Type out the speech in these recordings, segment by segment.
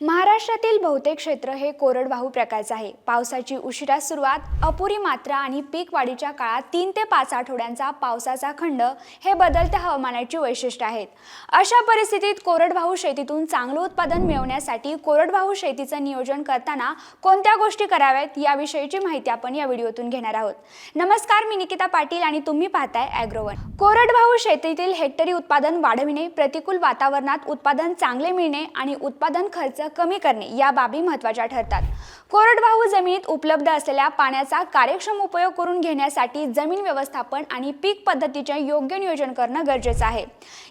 महाराष्ट्रातील बहुतेक क्षेत्र हे कोरडवाहू प्रकारचं आहे. पावसाची उशिरा सुरुवात अपुरी मात्रा आणि पीक वाढीच्या काळात तीन ते पाच आठवड्यांचा पावसाचा खंड हे बदलत्या हवामानाची वैशिष्ट्य आहेत. अशा परिस्थितीत कोरडवाहू शेतीतून चांगलं उत्पादन मिळवण्यासाठी कोरडवाहू शेतीचं नियोजन करताना कोणत्या गोष्टी कराव्यात याविषयीची माहिती आपण या व्हिडिओतून घेणार आहोत. नमस्कार मी निकिता पाटील आणि तुम्ही पाहताय ॲग्रोवन कोरडवाहू शेतीतील हेक्टरी उत्पादन वाढविणे प्रतिकूल वातावरणात उत्पादन चांगले मिळणे आणि उत्पादन खर्च कमी करणे या बाबी महत्त्वाच्या ठरतात. कोरडवाहू जमिनीत उपलब्ध असलेल्या पाण्याचा कार्यक्षम उपयोग करून घेण्यासाठी जमीन व्यवस्थापन आणि पीक पद्धतीचे योग्य नियोजन करणं गरजेचं आहे.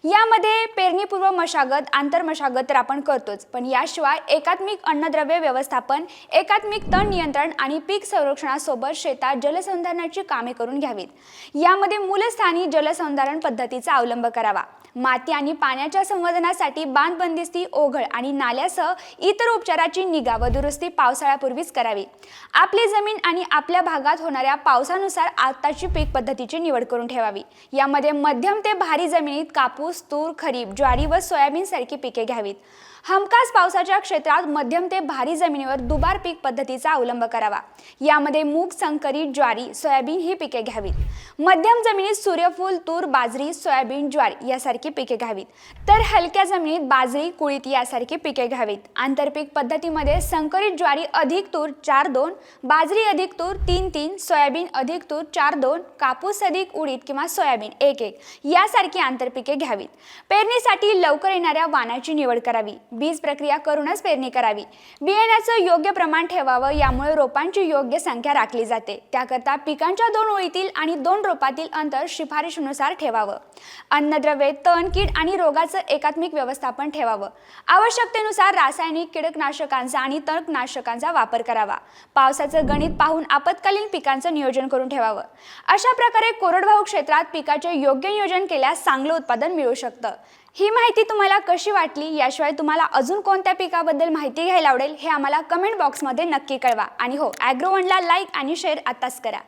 यामध्ये पेरणीपूर्व मशागत आंतरमशागत तर आपण करतोच पण याशिवाय एकात्मिक अन्नद्रव्य व्यवस्थापन एकात्मिक तण नियंत्रण आणि पीक संरक्षणासोबत शेतात जलसंधारणाची कामे करून घ्यावीत. यामध्ये मूलस्थानी जलसंधारण पद्धतीचा अवलंब करावा. माती आणि पाण्याच्या संवर्धनासाठी बांधबंदिस्ती ओघळ आणि नाल्यासह इतर उपचाराची निगा व दुरुस्ती पावसाळ्यापूर्वीच करावी. आपली जमीन आणि आपल्या भागात होणाऱ्या पावसानुसार आत्ताची पीक पद्धतीची निवड करून ठेवावी. यामध्ये मध्यम ते भारी जमिनीत कापूस तूर खरीप ज्वारी व सोयाबीन सारखी पिके घ्यावीत. हमखास पावसाच्या क्षेत्रात मध्यम ते भारी जमिनीवर दुबार पीक पद्धतीचा अवलंब करावा. यामध्ये मूग संकरित ज्वारी सोयाबीन ही पिके घ्यावीत. मध्यम जमिनीत सूर्यफूल तूर बाजरी सोयाबीन ज्वारी यासारखी पिके घ्यावीत. तर हलक्या जमिनीत बाजरी कुळीत यासारखी पिके घ्यावीत. आंतरपीक पद्धतीमध्ये संकरित ज्वारी अधिक तूर चार दोन बाजरी अधिक तूर तीन तीन सोयाबीन अधिक तूर चार दोन कापूस अधिक उडीद किंवा सोयाबीन एक एक. यासारखी आंतरपिके घ्यावीत. पेरणीसाठी लवकर येणाऱ्या वाणाची निवड करावी. बीज प्रक्रिया करूनच पेरणी करावी. बियाण्याचं योग्य प्रमाण ठेवावं यामुळे रोपांची योग्य संख्या राखली जाते. त्याकरता पिकांच्या दोन ओळीतील आणि दोन रोपातील अंतर शिफारशीनुसार ठेवावं. अन्नद्रव्ये तण कीड आणि रोगाचं एकात्मिक व्यवस्थापन ठेवावं. आवश्यकतेनुसार रासायनिक रासायनिक कीटकनाशकांचा आणि तणनाशकांचा वापर करावा. पावसाचं गणित पाहून आपत्कालीन पिकांचं नियोजन करून ठेवावं. अशा प्रकारे कोरडवाहू क्षेत्रात पिकाचे योग्य नियोजन केल्यास चांगलं उत्पादन मिळू शकतं. ही माहिती तुम्हाला कशी वाटली? याशिवाय तुम्हाला अजून कोणत्या पिकाबद्दल माहिती घ्यायला आवडेल हे आम्हाला कमेंट बॉक्समध्ये नक्की कळवा. आणि हो ॲग्रोवनला लाईक आणि शेअर आत्ताच करा.